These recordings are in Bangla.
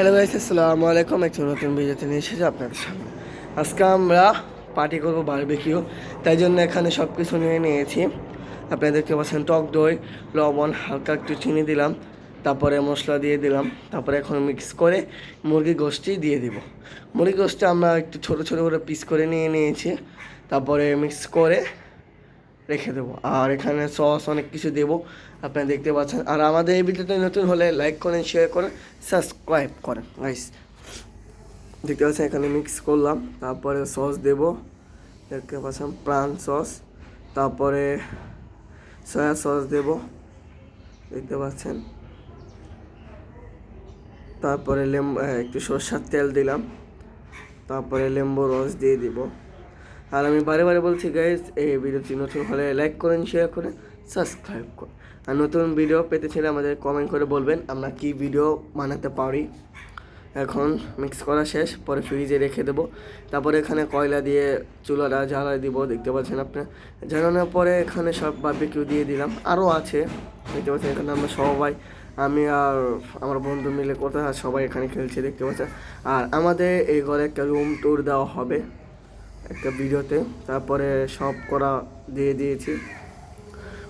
হ্যালো গাইস, আসসালামু আলাইকুম। একটা নতুন ভিডিওতে নিয়ে এসেছি আপনাদের সামনে। আজকে আমরা পার্টি করব বারবিকিউ তাই জন্য এখানে সব কিছু নিয়ে নিয়েছি। আপনারা দেখতে পাচ্ছেন টক দই, লবণ, হালকা একটু চিনি দিলাম, তারপরে মশলা দিয়ে দিলাম, তারপরে এখন মিক্স করে মুরগি গোষ্ঠী দিয়ে দিব। মুরগি গোষ্ঠী আমরা একটু ছোটো ছোটো করে পিস করে নিয়ে নিয়েছি, তারপরে মিক্স করে রেখে দেবো। আর এখানে সস অনেক কিছু দেবো। আপনারা দেখতে পাচ্ছেন। আর আমাদের এই ভিডিওতে নতুন হলে লাইক করেন শেয়ার করেন সাবস্ক্রাইব করেন গাইস দেখতে পাচ্ছেন, এখানে মিক্স করলাম। তারপরে সস দেবো। দেখতে পাচ্ছেন প্রাণ সস তারপরে সয়া সস দেবো। দেখতে পাচ্ছেন। তারপরে লেম্বু একটু সরষার তেল দিলাম। তারপরে লেম্বু রস দিয়ে দিব। আর আমি বারে বারে বলছি গাইজ এই ভিডিওটি নতুন হলে লাইক করেন শেয়ার করেন সাবস্ক্রাইব করুন। আর নতুন ভিডিও পেতে চাইলে আমাদের কমেন্ট করে বলবেন, আমরা কি ভিডিও বানাতে পারি? এখন মিক্স করা শেষ, পরে ফ্রিজে রেখে দেবো। তারপরে এখানে কয়লা দিয়ে চুলাটা জ্বালায় দিব, দেখতে পাচ্ছেন আপনি। জ্বালানোর পরে এখানে সব বারবিকিউ দিয়ে দিলাম। আরও আছে, দেখতে পাচ্ছেন এখানে আমরা সবাই, আমি আর আমার বন্ধু মিলে কোথায় সবাই এখানে খেলছে, দেখতে পাচ্ছেন। আর আমাদের এই ঘরে একটা রুম ট্যুর দেওয়া হবে। একটা ভিডিওতে। তারপরে সব করা দিয়ে দিয়েছি।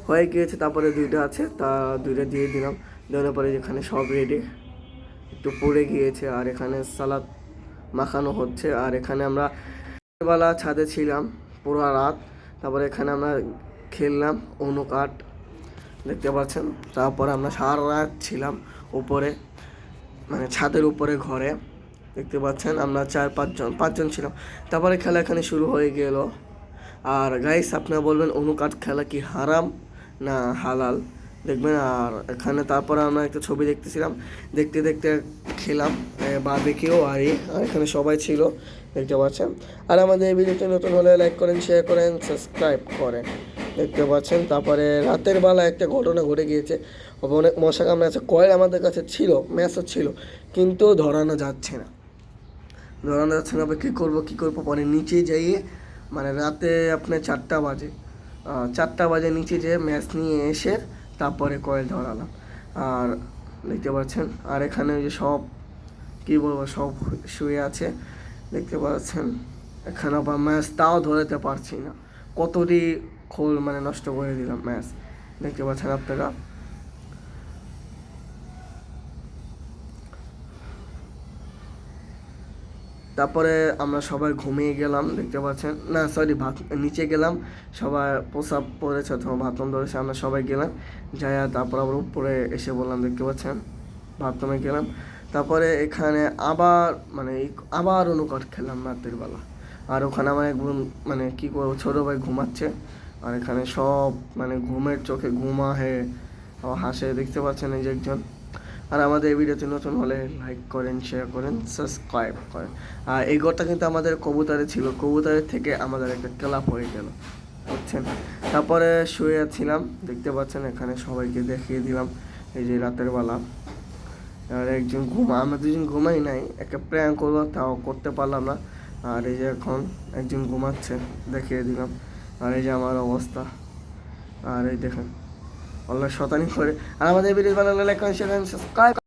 হয়ে গিয়েছে, তারপরে দুইটা আছে, তা দুইটা দিয়ে দিলাম। দেওয়ার পরে এখানে সব রেডি একটু পড়ে গিয়েছে, আর এখানে সালাদ মাখানো হচ্ছে। আর এখানে আমরা বেলা ছাদে ছিলাম পুরো রাত। তারপরে এখানে আমরা খেললাম অনুকাট দেখতে পাচ্ছেন? তারপরে আমরা সারা রাত ছিলাম উপরে মানে ছাদের উপরে ঘরে। দেখতে পাচ্ছেন, আমরা চার, পাঁচজন পাঁচজন ছিলাম। তারপরে খেলা এখানে শুরু হয়ে গেল। আর গাইস আপনারা বলবেন, অনুকাট খেলা কি হারাম না হালাল? দেখবেন, আর এখানে তারপরে আমরা একটা ছবি দেখতেছিলাম। দেখতে দেখতে খেলাম বারবিকিউ আর আর এখানে সবাই ছিল, দেখতে পাচ্ছেন। আর আমাদের এই ভিডিওটি নতুন হলে লাইক করেন শেয়ার করেন সাবস্ক্রাইব করেন, দেখতে পাচ্ছেন। তারপরে রাতের বেলা একটা ঘটনা ঘটে গিয়েছে। অনেক মশা কামড়ে আছে, কয়েল আমাদের কাছে ছিল ম্যাচও ছিল, কিন্তু ধরানো যাচ্ছে না। ধরানো যাচ্ছে না কী করব কী করব? পরে নিচে যাইয়ে মানে রাতে আপনার চারটা বাজে। চারটা বাজে নিচে যেয়ে ম্যাচ নিয়ে এসে তারপরে কয়েল ধরালাম। আর দেখতে পাচ্ছেন, আর এখানে ওই যে সব, কী বলব, সব শুয়ে আছে। দেখতে পাচ্ছেন, এখানে আবার ম্যাচ তাও ধরাতে পারছি না। কতটি খোল মানে নষ্ট করে দিলাম ম্যাচ। দেখতে পাচ্ছেন আপনারা। তারপরে আমরা সবাই ঘুমিয়ে গেলাম, দেখতে পাচ্ছেন। না সরি ভাত, নিচে গেলাম, সবাই প্রসাব পড়েছে অথবা বাথরুম ধরেছে, আমরা সবাই গেলাম যাই তারপর আবার উপরে এসে বললাম, দেখতে পাচ্ছেন বাথরুমে গেলাম। তারপরে এখানে আবার মানে আবার অনুকট খেলাম রাতের বেলা। আর ওখানে আমার এক মানে কি করব ছোটো ভাই ঘুমাচ্ছে। আর এখানে সব মানে ঘুমের চোখে ঘুমা হে হাসে, দেখতে পাচ্ছেন এই যে একজন। আর আমাদের এই ভিডিওতে নতুন হলে লাইক করেন শেয়ার করেন সাবস্ক্রাইব করেন। আর এই ঘরটা কিন্তু আমাদের কবুতরে ছিল। কবুতারের থেকে আমাদের একটা ক্লাব হয়ে গেল, বুঝছেন? তারপরে শুয়ে ছিলাম দেখতে পাচ্ছেন এখানে সবাইকে দেখিয়ে দিলাম, এই যে রাতের বেলা। আর একজন ঘুমা আমরা দুজন ঘুমাই নাই একটা প্র্যাঙ্ক করব তাও করতে পারলাম না। আর এই যে এখন একজন ঘুমাচ্ছে, দেখিয়ে দিলাম। আর এই যে আমার অবস্থা। আর এই দেখেন অল্লাহ শতানি করে। আর আমাদের ভিডিও ভালো লাগলে লাইক করেন শেয়ার করেন সাবস্ক্রাইব